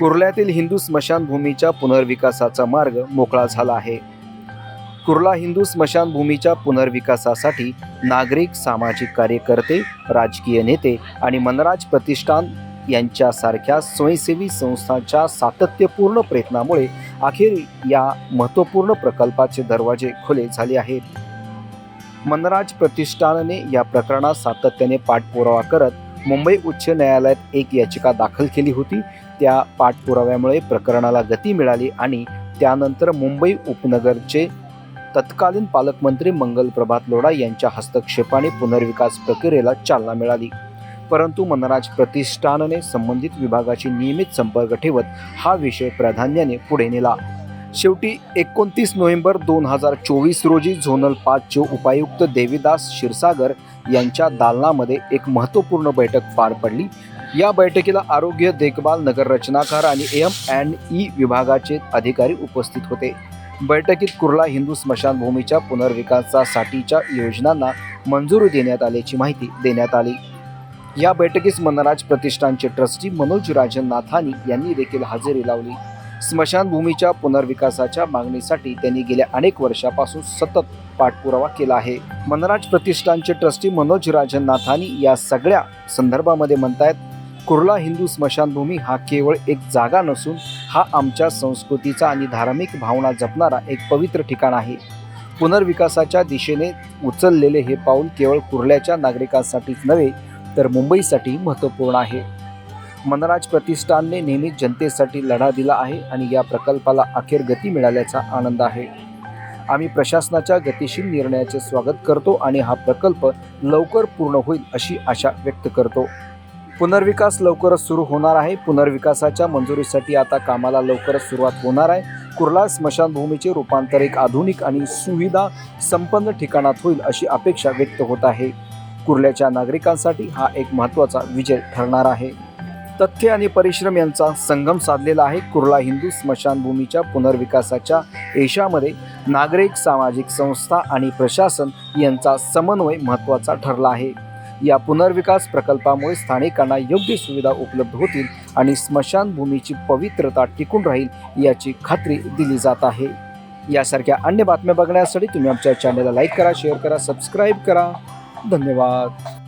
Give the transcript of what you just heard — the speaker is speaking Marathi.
कुर्ल्यातील हिंदू स्मशानभूमीच्या पुनर्विकासाचा मार्ग मोकळा झाला आहे. कुर्ला हिंदू स्मशानभूमीच्या पुनर्विकासासाठी नागरिक सामाजिक कार्यकर्ते राजकीय नेते आणि मनराज प्रतिष्ठान यांच्यासारख्या स्वयंसेवी संस्थांच्या सातत्यपूर्ण प्रयत्नामुळे अखेर या महत्त्वपूर्ण प्रकल्पाचे दरवाजे खुले झाले आहेत. मनराज प्रतिष्ठानने या प्रकरणात सातत्याने पाठपुरावा करत मुंबई उच्च न्यायालयात एक याचिका दाखल केली होती. त्या पाठपुराव्यामुळे प्रकरणाला गती मिळाली आणि त्यानंतर मुंबई उपनगरचे तत्कालीन पालकमंत्री मंगल प्रभात लोढा यांच्या हस्तक्षेपाने पुनर्विकास प्रक्रियेला चालना मिळाली. परंतु मनराज प्रतिष्ठानने संबंधित विभागाशी नियमित संपर्क ठेवत हा विषय प्राधान्याने पुढे नेला. शेवटी एकोणतीस नोव्हेंबर दोन हजार चोवीस रोजी झोनल पाचचे उपायुक्त देवीदास क्षीरसागर यांच्या दालनामध्ये एक महत्त्वपूर्ण बैठक पार पडली. या बैठकीला आरोग्य देखभाल नगररचनाकार आणि एम अँड ई विभागाचे अधिकारी उपस्थित होते. बैठकीत कुर्ला हिंदू स्मशानभूमीच्या पुनर्विकासासाठीच्या योजनांना मंजुरी देण्यात आल्याची माहिती देण्यात आली. या बैठकीस मनराज प्रतिष्ठानचे ट्रस्टी मनोज राजन नाथानी यांनी देखील हजेरी लावली. स्मशानभूमीच्या पुनर्विकासाच्या मागणीसाठी त्यांनी गेल्या अनेक वर्षापासून सतत पाठपुरावा केला आहे. मनराज प्रतिष्ठानचे ट्रस्टी मनोज राजन नाथानी या सगळ्या संदर्भामध्ये म्हणतायत कुर्ला हिंदू स्मशानभूमी हा केवळ एक जागा नसून हा आमच्या संस्कृतीचा आणि धार्मिक भावना जपणारा एक पवित्र ठिकाण आहे. पुनर्विकासाच्या दिशेने उचललेले हे पाऊल केवळ कुर्ल्याच्या नागरिकांसाठीच नव्हे तर मुंबईसाठी महत्त्वपूर्ण आहे. मनराज प्रतिष्ठानने नेहमी जनतेसाठी लढा दिला आहे आणि या प्रकल्पाला अखेर गती मिळाल्याचा आनंद आहे. आम्ही प्रशासनाच्या गतिशील निर्णयाचे स्वागत करतो आणि हा प्रकल्प लवकर पूर्ण होईल अशी आशा व्यक्त करतो. पुनर्विकास लवकरच सुरू होणार आहे. पुनर्विकासाच्या मंजुरीसाठी आता कामाला लवकरच सुरुवात होणार आहे. कुर्ला स्मशानभूमीचे रूपांतर एक आधुनिक आणि सुविधा संपन्न ठिकाणात होईल अशी अपेक्षा व्यक्त होत आहे. कुर्ल्याच्या नागरिकांसाठी हा एक महत्त्वाचा विजय ठरणार आहे. तथ्य आणि परिश्रम यांचा संगम साधलेला आहे. कुर्ला हिंदू स्मशानभूमीच्या पुनर्विकासाच्या यशामध्ये नागरिक सामाजिक संस्था आणि प्रशासन यांचा समन्वय महत्त्वाचा ठरला आहे. या पुनर्विकास प्रकल्पामुळे स्थानिकांना योग्य सुविधा उपलब्ध होतील आणि स्मशानभूमीची पवित्रता टिकून राहील याची खात्री दिली जात आहे. यासारख्या अन्य बातम्या बघण्यासाठी तुम्ही आमच्या चॅनलला लाईक करा शेअर करा सबस्क्राईब करा. धन्यवाद.